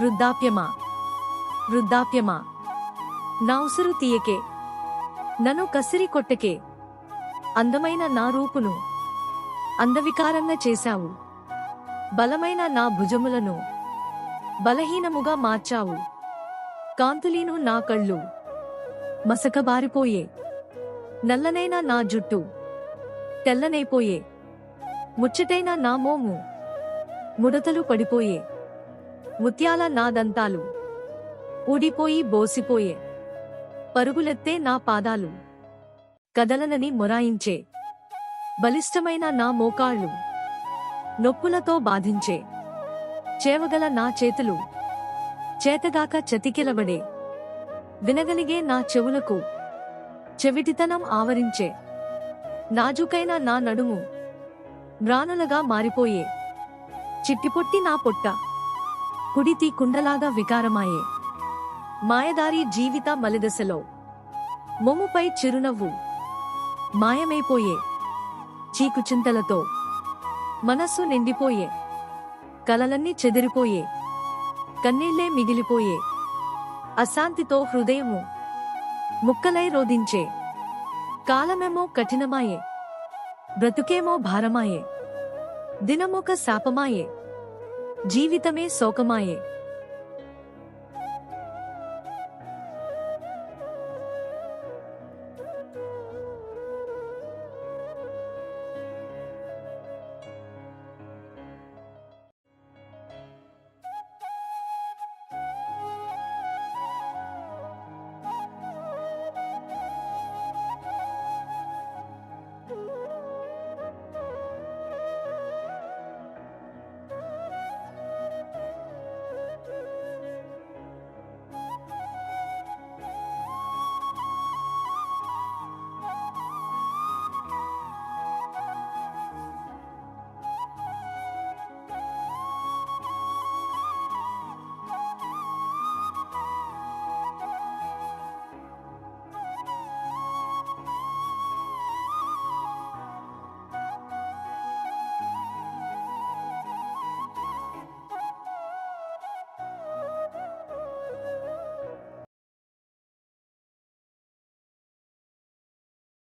వృద్ధాప్యమా? వృద్ధాప్యమా? నా ఉసురు తీయకే. నను కసిరి కొట్టకే. అందమైన నా రూపును అందవికారంగా చేశావు. బలమైన నా భుజములను బలహీనముగా మార్చావు. కాంతులీను నా కళ్ళు మసకబారిపోయే. నల్లనైన నా జుట్టు తెల్లనైపోయే. ముచ్చటైన నా మోము ముడతలు పడిపోయే. ముత్యాల నా దంతాలు ఊడిపోయి బోసిపోయే. పరుగులెత్తే నా పాదాలు. కదలనని మొరాయించే. బలిష్టమైన నా మోకాళ్ళు. నొప్పులతో బాధించే. చేవగల నా చేతులు. చేతగాక చతికిలబడే. వినగలిగే నా చెవులకు. చెవిటితనం ఆవరించే. నాజుకైన నా నడుము. మ్రానులగా మారిపోయే. చిట్టిపొట్టి నా పొట్ట. కుడితి కుండలాగా వికారమాయే. మాయదారి జీవిత మలిదశలో. మొమ్ముపై చిరునవ్వు. మాయమైపోయే. చీకుచింతలతో. మనస్సు నిండిపోయే. కలలన్నీ చెదిరిపోయే. కన్నీళ్ళే మిగిలిపోయే. అశాంతితో హృదయము. ముక్కలై రోధించే. కాలమేమో కఠినమాయే. బ్రతుకేమో భారమాయే. దినమొక శాపమాయే. జీవితమే శోకమాయే